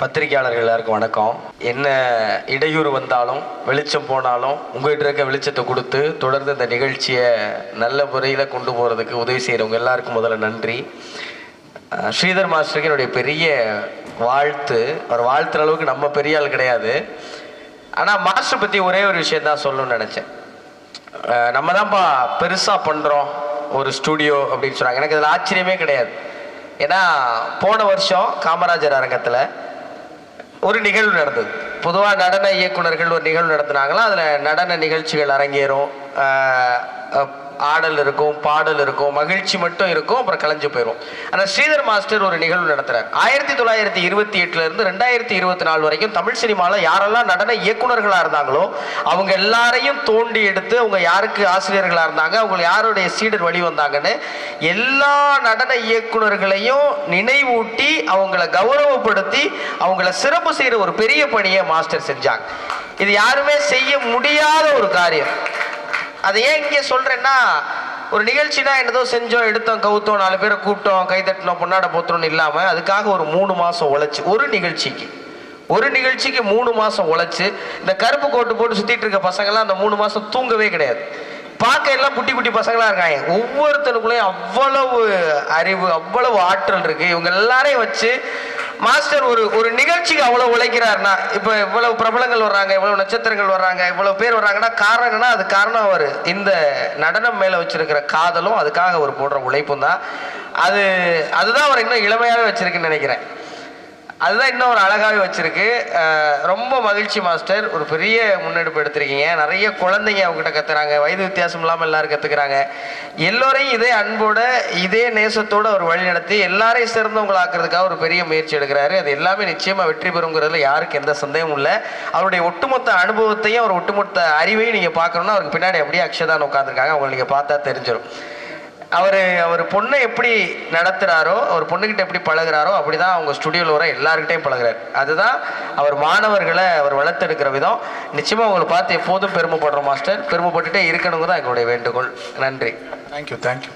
பத்திரிகையாளர்கள் எல்லாருக்கும் வணக்கம். என்ன இடையூறு வந்தாலும் வெளிச்சம் போனாலும் உங்கள்கிட்ட இருக்க வெளிச்சத்தை கொடுத்து தொடர்ந்து இந்த நிகழ்ச்சியை நல்ல முறையில் கொண்டு போகிறதுக்கு உதவி செய்கிறவங்க எல்லாருக்கும் முதல்ல நன்றி. ஸ்ரீதர் மாஸ்டருக்கு என்னுடைய பெரிய வாழ்த்து. அவர் வாழ்த்துற அளவுக்கு நம்ம பெரிய ஆள் கிடையாது. ஆனால் மாஸ்டர் பற்றி ஒரே ஒரு விஷயம் தான் சொல்லணும்னு நினச்சேன். நம்ம தான்ப்பா பெருசாக பண்ணுறோம் ஒரு ஸ்டூடியோ அப்படின்னு சொன்னாங்க. எனக்கு அதில் ஆச்சரியமே கிடையாது. ஏன்னா போன வருஷம் காமராஜர் அரங்கத்தில் ஒரு நிகழ்வு நடந்தது. பொதுவாக நடன இயக்குனர்கள் ஒரு நிகழ்வு நடத்துனாங்களா? அதில் நடன நிகழ்ச்சிகள் அரங்கேறும் ஆடல் இருக்கும் பாடல் இருக்கும் மகிழ்ச்சி மட்டும் இருக்கும் அப்புறம் கலைஞ்சு போயிடும் ஆனால் ஸ்ரீதர் மாஸ்டர் ஒரு நிகழ்வு நடத்துகிறார் ஆயிரத்தி தொள்ளாயிரத்தி இருபத்தி எட்டுலேருந்து ரெண்டாயிரத்தி இருபத்தி நாலு வரைக்கும் தமிழ் சினிமாவில் யாரெல்லாம் நடன இயக்குனர்களாக இருந்தாங்களோ அவங்க எல்லாரையும் தோண்டி எடுத்து அவங்க யாருக்கு ஆசிரியர்களாக இருந்தாங்க அவங்க யாருடைய சீடர் வழி வந்தாங்கன்னு எல்லா நடன இயக்குனர்களையும் நினைவூட்டி அவங்கள கௌரவப்படுத்தி அவங்கள சிறப்பு செய்கிற ஒரு பெரிய பணியை மாஸ்டர் செஞ்சாங்க. இது யாருமே செய்ய முடியாத ஒரு காரியம். அதை ஏன் இங்கே சொல்கிறேன்னா ஒரு நிகழ்ச்சினா என்னதோ செஞ்சோம் எடுத்தோம் கவுத்தோம் நாலு பேரை கூப்பிட்டோம் கை தட்டினோம் பொன்னாட போத்துறோம்னு இல்லாமல் அதுக்காக ஒரு மூணு மாதம் உழைச்சி ஒரு நிகழ்ச்சிக்கு. ஒரு நிகழ்ச்சிக்கு மூணு மாதம் உழைச்சி இந்த கருப்பு கோட்டு போட்டு சுற்றிட்டு இருக்க பசங்கள்லாம் அந்த மூணு மாதம் தூங்கவே கிடையாது. பார்க்க எல்லாம் குட்டி குட்டி பசங்களா இருக்காங்க. ஒவ்வொருத்தனுக்குள்ளேயும் அவ்வளவு அறிவு அவ்வளவு ஆற்றல் இருக்கு. இவங்க எல்லாரையும் வச்சு மாஸ்டர் ஒரு ஒரு நிகழ்ச்சிக்கு அவ்வளவு உழைக்கிறாருன்னா இப்போ இவ்வளவு பிரபலங்கள் வர்றாங்க இவ்வளவு நட்சத்திரங்கள் வர்றாங்க இவ்வளவு பேர் வர்றாங்கன்னா காரணம் என்னன்னா அது காரணம் அவர். இந்த நடனம் மேல வச்சிருக்கிற காதலும் அதுக்காக அவர் போடுற உழைப்பும் தான். அது அதுதான் அவர் இன்னும் இளமையாகவே வச்சிருக்குன்னு நினைக்கிறேன். அதுதான் இன்னும் ஒரு அழகாகவே வச்சுருக்கு. ரொம்ப மகிழ்ச்சி மாஸ்டர். ஒரு பெரிய முன்னெடுப்பு எடுத்திருக்கீங்க. நிறைய குழந்தைங்க அவங்ககிட்ட கத்துறாங்க. வயது வித்தியாசம் இல்லாமல் எல்லாரும் கத்துக்கிறாங்க. எல்லோரையும் இதே அன்போட இதே நேசத்தோட அவர் வழிநடத்தி எல்லாரையும் சிறந்தவங்களாக்குறதுக்காக ஒரு பெரிய முயற்சி எடுக்கிறாரு. அது எல்லாமே நிச்சயமாக வெற்றி பெறுங்கிறதுல யாருக்கு எந்த சந்தேகமும் இல்லை. அவருடைய ஒட்டுமொத்த அனுபவத்தையும் அவர் ஒட்டுமொத்த அறிவையும் நீங்கள் பார்க்கணும்னா அவருக்கு பின்னாடி அப்படியே அக்ஷதான் உட்காந்துருக்காங்க அவங்களை நீங்கள் பார்த்தா தெரிஞ்சிடும் அவர் அவர் பொண்ணை எப்படி நடத்துகிறாரோ அவர் பொண்ணுக்கிட்ட எப்படி பழகுறாரோ அப்படி தான் அவங்க ஸ்டுடியோவில் வர எல்லாருக்கிட்டையும் பழகுறாரு. அதுதான் அவர் மாணவர்களை அவர் வளர்த்தெடுக்கிற விதம். நிச்சயமாக அவங்களை பார்த்து எப்போதும் பெருமைப்படுறோம் மாஸ்டர். பெருமைப்பட்டுட்டே இருக்கணுங்க தான் எங்களுடைய வேண்டுகோள். நன்றி. Thank you thank you